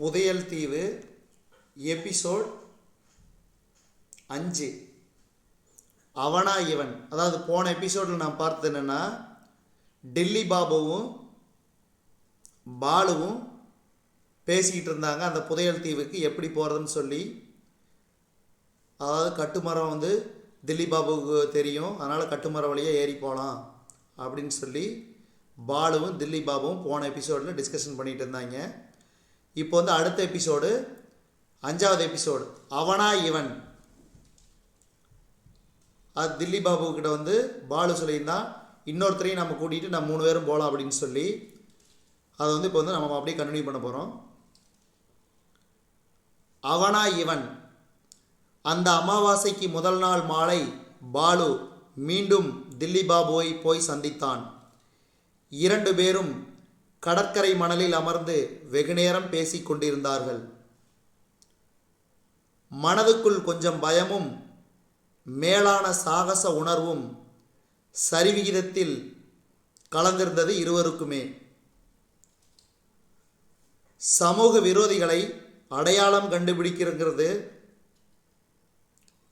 புதையல் தீவு எபிசோட் அஞ்சு. அவனா இவன். அதாவது போன எபிசோடில் நான் பார்த்தது என்னென்னா டெல்லி பாபுவும் பாலுவும் பேசிக்கிட்டு இருந்தாங்க அந்த புதையல் தீவுக்கு எப்படி போகிறதுன்னு சொல்லி. அதாவது கட்டுமரம் வந்து தில்லி பாபுவுக்கு தெரியும். அதனால் கட்டுமரம் வழியாக ஏறி போகலாம் அப்படின்னு சொல்லி பாலுவும் தில்லி பாபுவும் போன எபிசோடில் டிஸ்கஷன் பண்ணிகிட்டு இருந்தாங்க. இப்போ வந்து அடுத்த எபிசோடு அஞ்சாவது எபிசோடு அவனா இவன். அது தில்லி பாபு கிட்ட வந்து பாலு சொல்லியிருந்தான் இன்னொருத்தரையும் நம்ம கூட்டிகிட்டு நம்ம மூணு பேரும் போகலாம் அப்படின்னு சொல்லி அதை வந்து இப்போ வந்து நம்ம அப்படியே கண்டினியூ பண்ண போகிறோம் அவனா இவன். அந்த அமாவாசைக்கு முதல் நாள் மாலை பாலு மீண்டும் தில்லி பாபுவை போய் சந்தித்தான். இரண்டு பேரும் கடற்கரை மணலில் அமர்ந்து வெகுநேரம் பேசிக் கொண்டிருந்தார்கள். மனதுக்குள் கொஞ்சம் பயமும் மேலான சாகச உணர்வும் சரிவிகிதத்தில் கலந்திருந்தது இருவருக்குமே. சமூக விரோதிகளை அடையாளம் கண்டுபிடிக்கிறது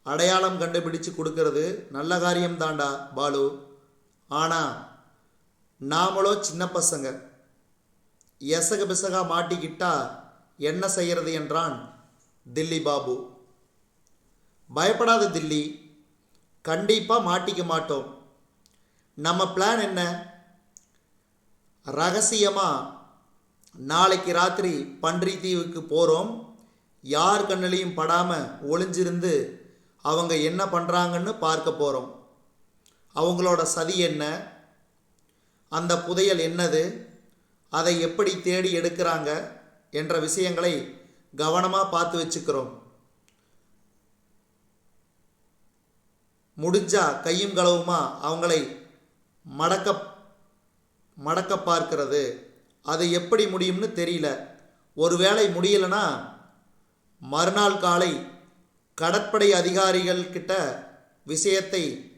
அடையாளம் கண்டுபிடிச்சு கொடுக்கறது நல்ல காரியம் தாண்டா பாலு. ஆனால் நாமளோ சின்ன பசங்க. எசக பிசகா மாட்டிக்கிட்டா என்ன செய்யறது என்றான் தில்லி பாபு. பயப்படாத தில்லி கண்டிப்பாக மாட்டிக்க மாட்டோம். நம்ம பிளான் என்ன? ரகசியமாக நாளைக்கு ராத்திரி பன்றி தீவுக்கு போகிறோம் யார் கண்ணிலையும் படாமல் ஒளிஞ்சிருந்து அவங்க என்ன பண்ணுறாங்கன்னு பார்க்க போகிறோம் அவங்களோட சதி என்ன? அந்த புதையல் என்னது? அதை எப்படி தேடி எடுக்கிறாங்க என்ற விஷயங்களை கவனமாக பார்த்து வச்சுக்கிறோம். முடிஞ்சா கையும் களவுமா அவங்களை மடக்க மடக்க பார்க்கிறது. அது எப்படி முடியும்னு தெரியல. ஒருவேளை முடியலனா மறுநாள் காலை கடற்படை அதிகாரிகள் கிட்ட விஷயத்தை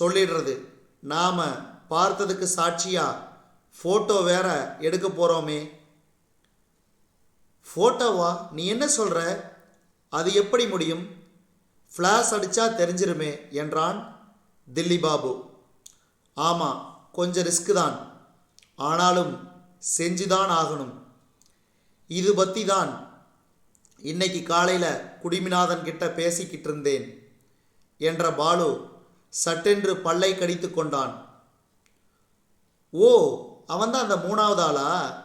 சொல்லிடுறது. நாம் பார்த்ததுக்கு சாட்சியாக ஃபோட்டோ வேற எடுக்க போகிறோமே ஃபோட்டோவா நீ என்ன சொல்கிற அது எப்படி முடியும்? ஃப்ளாஷ் அடித்தா தெரிஞ்சிருமே என்றான் தில்லி பாபு. ஆமாம் கொஞ்சம் ரிஸ்க்கு தான். ஆனாலும் செஞ்சுதான் ஆகணும். இது பற்றி தான் இன்னைக்கு காலையில் குடிமிநாதன் கிட்ட பேசிக்கிட்டு இருந்தேன் என்ற பாலு சட்டென்று பல்லை கடித்து கொண்டான். ஓ அவன்தான் அந்த மூணாவது ஆளா?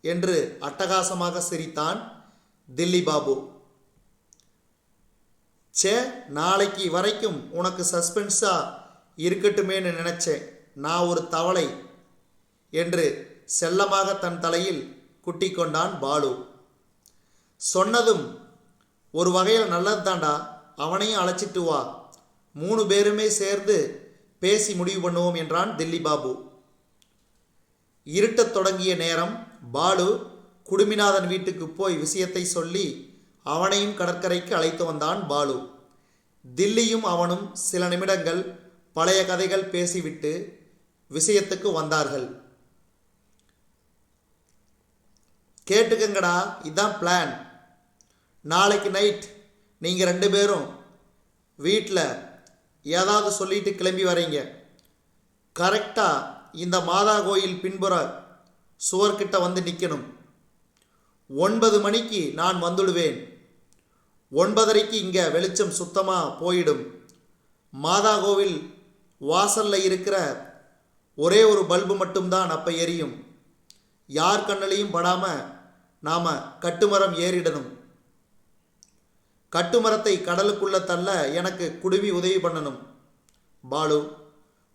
என்று அட்டகாசமாக சிரித்தான் தில்லி பாபு. சே நாளைக்கு வரைக்கும் உனக்கு சஸ்பென்ஸாக இருக்கட்டுமேன்னு நினைச்சேன். நான் ஒரு தவளை என்று செல்லமாக தன் தலையில் குட்டி கொண்டான் பாலு. சொன்னதும் ஒரு வகையில் நல்லது தாண்டா அவனையும் அழைச்சிட்டு வா. மூணு பேருமே சேர்ந்து பேசி முடிவு பண்ணுவோம் என்றான் தில்லி பாபு. இருட்டத் தொடங்கிய நேரம் பாலு குடுமிநாதன் வீட்டுக்கு போய் விஷயத்தை சொல்லி அவனையும் கடற்கரைக்கு அழைத்து வந்தான் பாலு. தில்லியும் அவனும் சில நிமிடங்கள் பழைய கதைகள் பேசிவிட்டு விஷயத்துக்கு வந்தார்கள். கேட்டுக்கங்கடா இதான் பிளான் நாளைக்கு நைட் நீங்கள் ரெண்டு பேரும் வீட்டில் ஏதாவது சொல்லிட்டு கிளம்பி வரீங்க. கரெக்டாக இந்த மாதா கோயில் பின்புற சுவர்கிட்ட வந்து நிற்கணும் ஒன்பது மணிக்கு நான் வந்துடுவேன். ஒன்பதரைக்கு இங்கே வெளிச்சம் சுத்தமாக போயிடும். மாதா கோவில் வாசலில் இருக்கிற ஒரே ஒரு பல்பு மட்டும்தான் அப்போ எரியும். யார் கண்ணிலையும் படாமல் நாம் கட்டுமரம் ஏறிடணும். கட்டுமரத்தை கடலுக்குள்ளே தள்ள எனக்கு குடுமி உதவி பண்ணணும். பாலு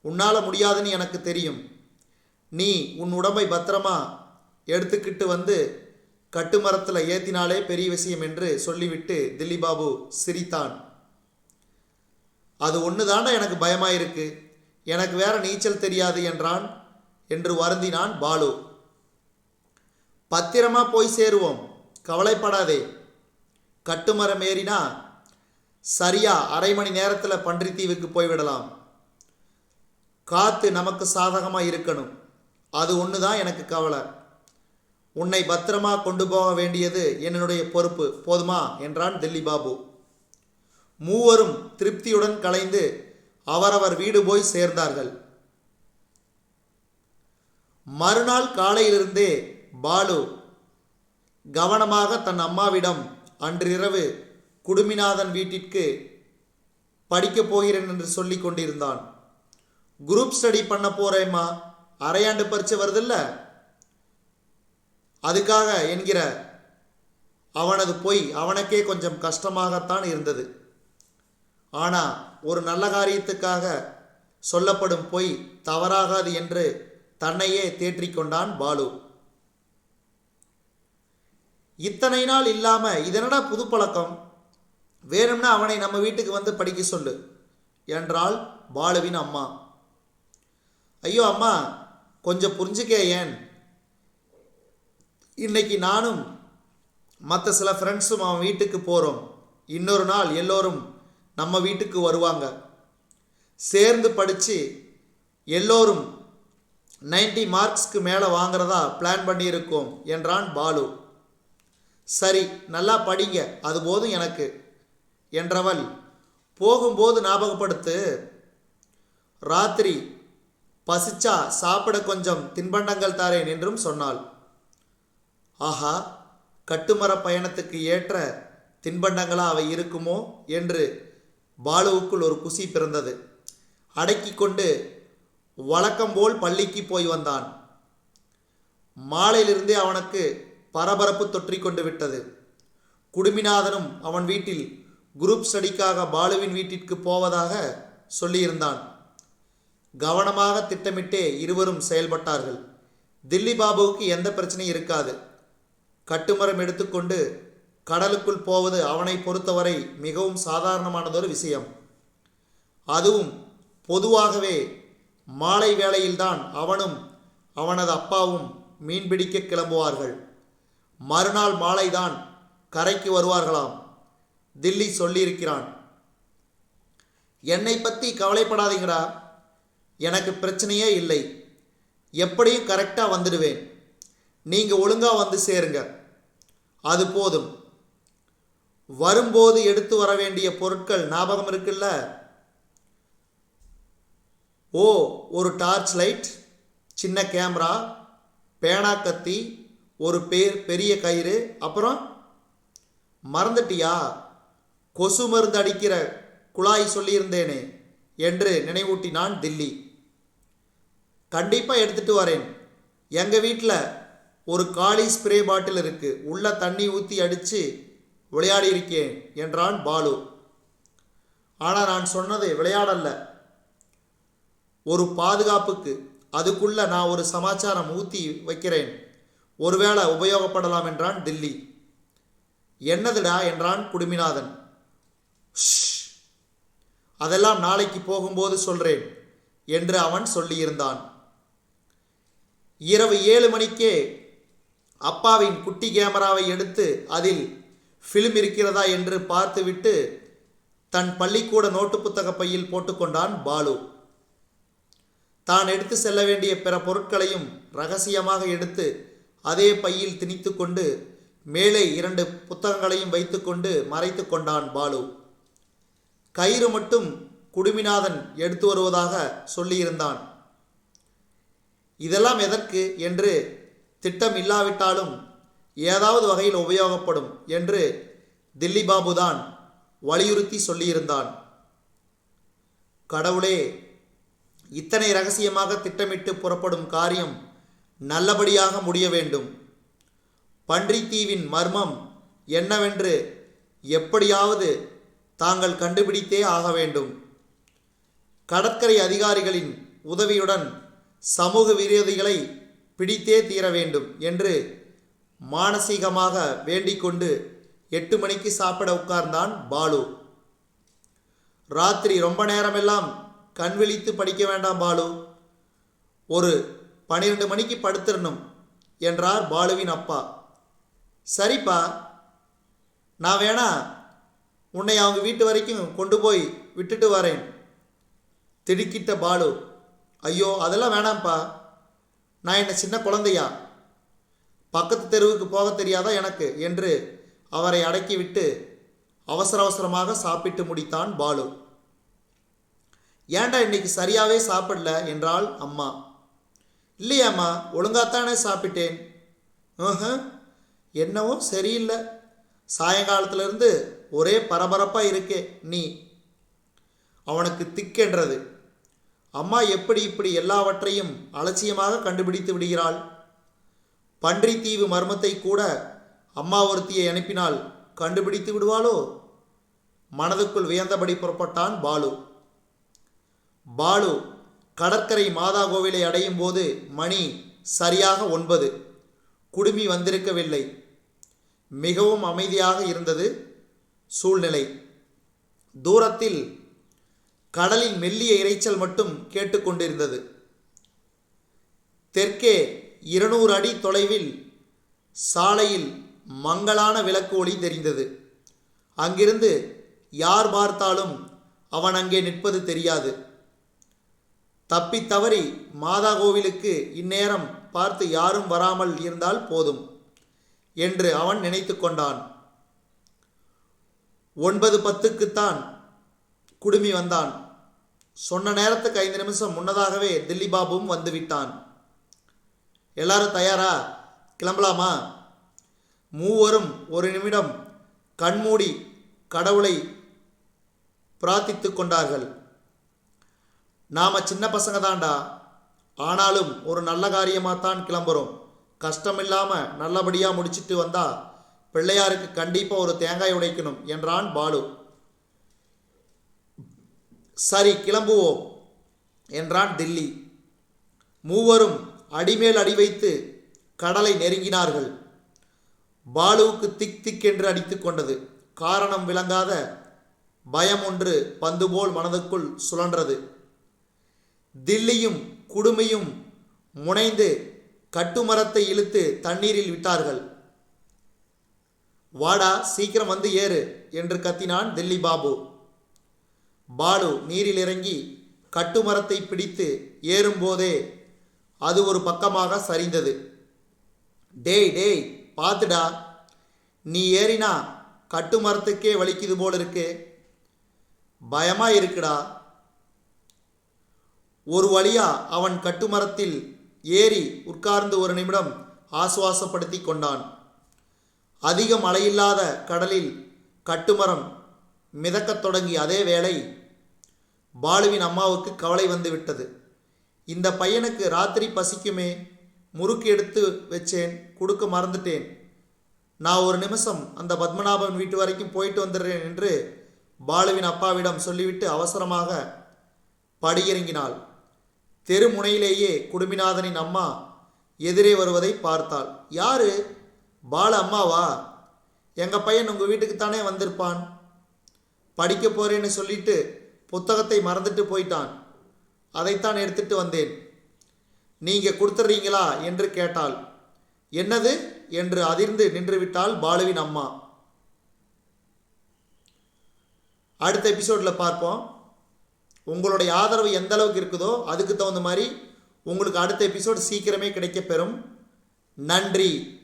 உன்னால் முடியாதுன்னு எனக்கு தெரியும். நீ உன் உடம்பை பத்திரமா எடுத்துக்கிட்டு வந்து கட்டுமரத்தில் ஏத்தினாலே பெரிய விஷயம் என்று சொல்லிவிட்டு தில்லிபாபு சிரித்தான். அது ஒன்று தானே எனக்கு பயமாயிருக்கு? எனக்கு வேற நீச்சல் தெரியாது என்றான் என்று வருந்தினான் பாலு. பத்திரமா போய் சேருவோம். கவலைப்படாதே. கட்டுமரம் ஏறினா சரியா அரை மணி நேரத்தில் பன்றித்தீவுக்கு போய்விடலாம். காற்று நமக்கு சாதகமாக இருக்கணும் அது ஒன்று தான் எனக்கு கவலை. உன்னை பத்திரமா கொண்டு போக வேண்டியது என்னுடைய பொறுப்பு. போதுமா? என்றான் தில்லி பாபு. மூவரும் திருப்தியுடன் கலைந்து அவரவர் வீடு போய் சேர்ந்தார்கள். மறுநாள் காலையிலிருந்தே பாலு கவனமாக தன் அம்மாவிடம் அன்றிரவு குடுமிநாதன் வீட்டிற்கு படிக்கப் போகிறேன் என்று சொல்லி கொண்டிருந்தான். குரூப் ஸ்டடி பண்ண போறேம்மா. அரையாண்டு பரீட்சை வருதில்ல? அதுக்காக என்கிற அவனது பொய் அவனுக்கே கொஞ்சம் கஷ்டமாகத்தான் இருந்தது. ஆனால் ஒரு நல்ல காரியத்துக்காக சொல்லப்படும் பொய் தவறாகாது என்று தன்னையே தேற்றிக்கொண்டான் பாலு. இத்தனை நாள் இல்லாமல் இதனடா புது பழக்கம்? வேணும்னா அவனை நம்ம வீட்டுக்கு வந்து படிக்க சொல்லு என்றாள் பாலுவின் அம்மா. ஐயோ அம்மா கொஞ்சம் புரிஞ்சுக்க ஏன்? இன்னைக்கு நானும் மற்ற சில ஃப்ரெண்ட்ஸும் அவன் வீட்டுக்கு போகிறோம் இன்னொரு நாள் எல்லோரும் நம்ம வீட்டுக்கு வருவாங்க. சேர்ந்து படித்து எல்லோரும் 90 மார்க்ஸ்க்கு மேலே வாங்குறதா பிளான் பண்ணியிருக்கோம் என்றான் பாலு. சரி நல்லா படிங்க அது போதும் எனக்கு என்றவள் போகும்போது ஞாபகப்படுத்து ராத்திரி பசிச்சா சாப்பிட கொஞ்சம் தின்பண்டங்கள் தாரேன் என்றும் சொன்னாள். ஆஹா கட்டுமர பயணத்துக்கு ஏற்ற தின்பண்டங்களா அவை இருக்குமோ என்று பாலுவுக்குள் ஒரு குசி பிறந்தது. அடக்கி கொண்டு வழக்கம்போல் பள்ளிக்கு போய் வந்தான். மாலையிலிருந்தே அவனுக்கு பரபரப்பு தொற்றிக்கொண்டு விட்டது. குடுமிநாதனும் அவன் வீட்டில் குரூப் ஸ்டடிக்காக பாலுவின் வீட்டிற்கு போவதாக சொல்லியிருந்தான். கவனமாக திட்டமிட்டே இருவரும் செயல்பட்டார்கள். தில்லி பாபுவுக்கு எந்த பிரச்சனையும் இருக்காது. கட்டுமரம் எடுத்துக்கொண்டு கடலுக்குள் போவது அவனை பொறுத்தவரை மிகவும் சாதாரணமானதொரு விஷயம். அதுவும் பொதுவாகவே மாலை வேளையில்தான் அவனும் அவனது அப்பாவும் மீன்பிடிக்க கிளம்புவார்கள். மறுநாள் மாலைதான் கரைக்கு வருவார்களாம். தில்லி சொல்லியிருக்கிறான். என்னை பற்றி கவலைப்படாதீங்கடா. எனக்கு பிரச்சனையே இல்லை. எப்படியும் கரெக்டாக வந்துடுவேன். நீங்கள் ஒழுங்காக வந்து சேருங்க. அது போதும். வரும்போது எடுத்து வர வேண்டிய பொருட்கள் ஞாபகம் இருக்குல்ல? ஓ ஒரு டார்ச் லைட் சின்ன கேமரா பேனா கத்தி ஒரு பேர் பெரிய கயிறு அப்புறம்? மறந்துட்டியா? கொசு மருந்து அடிக்கிற குழாய் சொல்லியிருந்தேனே என்று நினைவூட்டினான் தில்லி. கண்டிப்பாக எடுத்துட்டு வரேன். எங்கள் வீட்டில் ஒரு காலி ஸ்ப்ரே பாட்டில் இருக்குது உள்ள தண்ணி ஊற்றி அடித்து விளையாடி இருக்கேன் என்றான் பாலு. ஆனால் நான் சொன்னது விளையாடல்ல. ஒரு பாதுகாப்புக்கு அதுக்குள்ளே நான் ஒரு சமாச்சாரம் ஊற்றி வைக்கிறேன். ஒருவேளை உபயோகப்படலாம் என்றான் தில்லி. என்னதுடா என்றான் குடுமிநாதன். அதெல்லாம் நாளைக்கு போகும்போது சொல்கிறேன் என்று அவன் சொல்லியிருந்தான். இரவு ஏழு மணிக்கே அப்பாவின் குட்டி கேமராவை எடுத்து அதில் ஃபிலிம் இருக்கிறதா என்று பார்த்துவிட்டு தன் பள்ளிக்கூட நோட்டு புத்தக பையில் போட்டுக்கொண்டான் பாலு. தான் எடுத்து செல்ல வேண்டிய பிற பொருட்களையும் ரகசியமாக எடுத்து அதே பையில் திணித்து கொண்டு மேலே இரண்டு புத்தகங்களையும் வைத்துக்கொண்டு மறைத்து கொண்டான் பாலு. கயிறு மட்டும் குடுமிநாதன் எடுத்து வருவதாக சொல்லியிருந்தான். இதெல்லாம் எதற்கு என்று திட்டம் இல்லாவிட்டாலும் ஏதாவது வகையில் உபயோகப்படும் என்று தில்லி பாபுதான் வலியுறுத்தி சொல்லியிருந்தான். கடவுளே இத்தனை ரகசியமாக திட்டமிட்டு புறப்படும் காரியம் நல்லபடியாக முடிய வேண்டும். பன்றித்தீவின் மர்மம் என்னவென்று எப்படியாவது தாங்கள் கண்டுபிடித்தே ஆக வேண்டும். கடற்கரை அதிகாரிகளின் உதவியுடன் சமூக விரோதிகளை பிடித்தே தீர வேண்டும் என்று மானசீகமாக வேண்டிக்கொண்டு எட்டு மணிக்கு சாப்பிட உட்கார்ந்தான் பாலு. ராத்திரி ரொம்ப நேரமெல்லாம் கண் விழித்து படிக்க வேண்டாம் பாலு. ஒரு பன்னிரண்டு மணிக்கு படுத்துடணும் என்றார் பாலுவின் அப்பா. சரிப்பா நான் வேணா உன்னை அவங்க வீட்டு வரைக்கும் கொண்டு போய் விட்டுட்டு வரேன் திடுக்கிட்ட பாலு. ஐயோ அதெல்லாம் வேணாம்ப்பா. நான் என்ன சின்ன குழந்தையா? பக்கத்து தெருவுக்கு போக தெரியாதா எனக்கு? என்று அவரை அடக்கிவிட்டு அவசர அவசரமாக சாப்பிட்டு முடித்தான் பாலு. ஏன்டா இன்னைக்கு சரியாகவே சாப்பிடல? என்றாள் அம்மா. இல்லையாம்மா ஒழுங்காத்தானே சாப்பிட்டேன். ஆஹ் என்னவோ சரியில்லை. சாயங்காலத்திலிருந்து ஒரே பரபரப்பாக இருக்கே நீ. அவனுக்கு திக்கென்றது. அம்மா எப்படி இப்படி எல்லாவற்றையும் அலட்சியமாக கண்டுபிடித்து விடுகிறாள்? பன்றித்தீவு மர்மத்தை கூட அம்மா ஒருத்தியை அனுப்பினால் கண்டுபிடித்து விடுவாளோ? மனதுக்குள் வியந்தபடி புறப்பட்டான் பாலு. பாலு கடற்கரை மாதா கோவிலை அடையும் போது மணி சரியாக ஒன்பது. குடுமி வந்திருக்கவில்லை. மிகவும் அமைதியாக இருந்தது சூழ்நிலை. தூரத்தில் கடலின் மெல்லிய இரைச்சல் மட்டும் கேட்டுக்கொண்டிருந்தது. தெற்கே இருநூறு அடி தொலைவில் சாலையில் மங்கலான விளக்கு ஒளி தெரிந்தது. அங்கிருந்து யார் பார்த்தாலும் அவன் அங்கே நிற்பது தெரியாது. தப்பி தவறி மாதா கோவிலுக்கு இந்நேரம் பார்த்து யாரும் வராமல் இருந்தால் போதும் என்று அவன் நினைத்து கொண்டான். ஒன்பது பத்துக்குத்தான் குடுமி வந்தான். சொன்ன நேரத்துக்கு ஐந்து நிமிஷம் முன்னதாகவே தில்லி பாபுவும் வந்து விட்டான் எல்லாரும் தயாரா? கிளம்பலாமா? மூவரும் ஒரு நிமிடம் கண்மூடி கடவுளை பிரார்த்தித்து கொண்டார்கள். நாம் சின்ன பசங்க தான்டா. ஆனாலும் ஒரு நல்ல காரியமாகத்தான் கிளம்புறோம். கஷ்டமில்லாமல் நல்லபடியாக முடிச்சிட்டு வந்தா பிள்ளையாருக்கு கண்டிப்பாக ஒரு தேங்காய் உடைக்கணும் என்றான் பாலு. சரி கிளம்புவோம் என்றான் தில்லி. மூவரும் அடிமேல் அடி வைத்து கடலை நெருங்கினார்கள். பாலுவுக்கு திக் திக் என்று அடித்து கொண்டது. காரணம் விளங்காத பயம் ஒன்று பந்து போல் மனதுக்குள் சுழன்றது. தில்லியும் குடுமையும் முனைந்து கட்டுமரத்தை இழுத்து தண்ணீரில் விட்டார்கள். வாடா சீக்கிரம் வந்து ஏறு என்று கத்தினான் தில்லி பாபு. பாலு நீரில் இறங்கி கட்டுமரத்தை பிடித்து ஏறும்போதே அது ஒரு பக்கமாக சரிந்தது. டேய் டேய் பார்த்துடா. நீ ஏறினா கட்டுமரத்துக்கே வலிக்குது போல இருக்கு பயமா இருக்குடா. ஒரு வழியா அவன் கட்டுமரத்தில் ஏறி உட்கார்ந்து ஒரு நிமிடம் ஆசுவாசப்படுத்தி கொண்டான். அதிக மழையில்லாத கடலில் கட்டுமரம் மிதக்கத் தொடங்கிய அதே வேளை பாலுவின் அம்மாவுக்கு கவலை வந்து விட்டது. இந்த பையனுக்கு ராத்திரி பசிக்குமே முறுக்கு எடுத்து வச்சேன் கொடுக்க மறந்துட்டேன். நான் ஒரு நிமிஷம் அந்த பத்மநாபன் வீட்டு வரைக்கும் போயிட்டு வந்துடுறேன் என்று பாலுவின் அப்பாவிடம் சொல்லிவிட்டு அவசரமாக படியிறங்கினாள். தெருமுனையிலேயே குடும்பிநாதனின் அம்மா எதிரே வருவதை பார்த்தாள். யாரு? பால அம்மாவா? எங்கள் பையன் உங்க வீட்டுக்குத்தானே வந்திருப்பான்? படிக்க போகிறேன்னு சொல்லிட்டு புத்தகத்தை மறந்துட்டு போயிட்டான். அதைத்தான் எடுத்துட்டு வந்தேன். நீங்கள் கொடுத்துட்றீங்களா என்று கேட்டாள். என்னது? என்று அதிர்ந்து நின்றுவிட்டாள் பாலுவின் அம்மா. அடுத்த எபிசோடில் பார்ப்போம். உங்களுடைய ஆதரவு எந்த அளவுக்கு இருக்குதோ அதுக்கு தகுந்த மாதிரி உங்களுக்கு அடுத்த எபிசோட் சீக்கிரமே கிடைக்கப்பெறும். நன்றி.